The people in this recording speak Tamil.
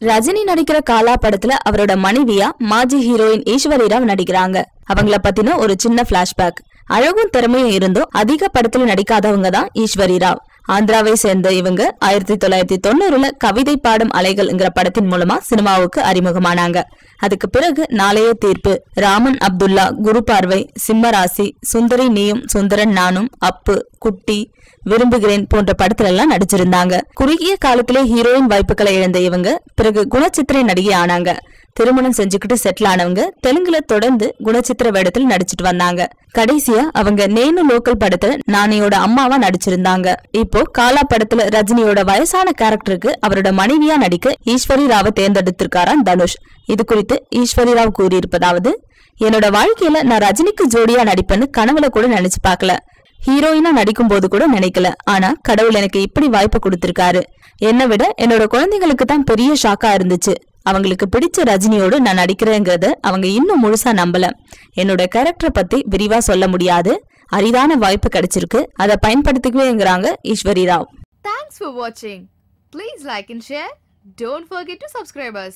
ரஜினி நடிக்கிற காலா படத்துல அவரோட மனைவியா மாஜி ஹீரோயின் ஈஸ்வரி ராவ் நடிக்கிறாங்க. அவங்கள பத்தின ஒரு சின்ன பிளாஷ்பேக் அழகும் திறமையும் இருந்தும் அதிக படத்துல நடிக்காதவங்க தான் ஈஸ்வரி ராவ். ஆந்திராவை சேர்ந்த இவங்க ஆயிரத்தி தொள்ளாயிரத்தி தொண்ணூறுல கவிதை பாடும் அலைகள்ங்கிற படத்தின் மூலமா சினிமாவுக்கு அறிமுகமானாங்க. அதுக்கு பிறகு நாளைய தீர்ப்பு. ராமன் அப்துல்லா குரு பார்வை சிம்மராசி சுந்தரி நீயும் சுந்தரன் நானும் அப்பு குட்டி விரும்புகிறேன் போன்ற படத்துல எல்லாம் நடிச்சிருந்தாங்க. குறுகிய காலத்திலே ஹீரோயின் வாய்ப்புகளை இழந்த இவங்க பிறகு குணச்சித்திரை நடிகை ஆனாங்க. திருமணம் செஞ்சுக்கிட்டு செட்டில் ஆனவங்க தெலுங்குல தொடர்ந்து குணச்சித்திர வேடத்தில் நடிச்சிட்டு வந்தாங்க. கடைசியா அவங்க நேனு லோக்கல் படத்துல நானியோட அம்மாவா நடிச்சிருந்தாங்க. இப்போ காலா படத்துல ரஜினியோட வயசான கேரக்டருக்கு அவரோட மனைவியா நடிக்க ஈஸ்வரி ராவை தேர்ந்தெடுத்திருக்காராம் தனுஷ். இது குறித்து ஈஸ்வரி ராவ் கூறியிருப்பதாவது என்னோட வாழ்க்கையில நான் ரஜினிக்கு ஜோடியா நடிப்பேன்னு கனவுல கூட நினைச்சு பாக்கல ஹீரோயினா நடிக்கும் போது கூட நினைக்கல. ஆனா கடவுள் எனக்கு இப்படி வாய்ப்பு கொடுத்திருக்காரு. என்னை விட என்னோட குழந்தைங்களுக்கு தான் பெரிய ஷாக்கா இருந்துச்சு. அவங்களுக்கு பிடிச்ச ரஜினியோடு நான் நடிக்கிறேங்கிறத அவங்க இன்னும் முழுசா நம்பல. என்னோட கேரக்டரை பத்தி விரிவா சொல்ல முடியாது. அரிதான வாய்ப்பு கிடைச்சிருக்கு. அதை பயன்படுத்திக்குவேங்கிறாங்க ஈஸ்வரி ராவ். தேங்க்ஸ் for வாட்சிங் please like and share don't forget to subscribe.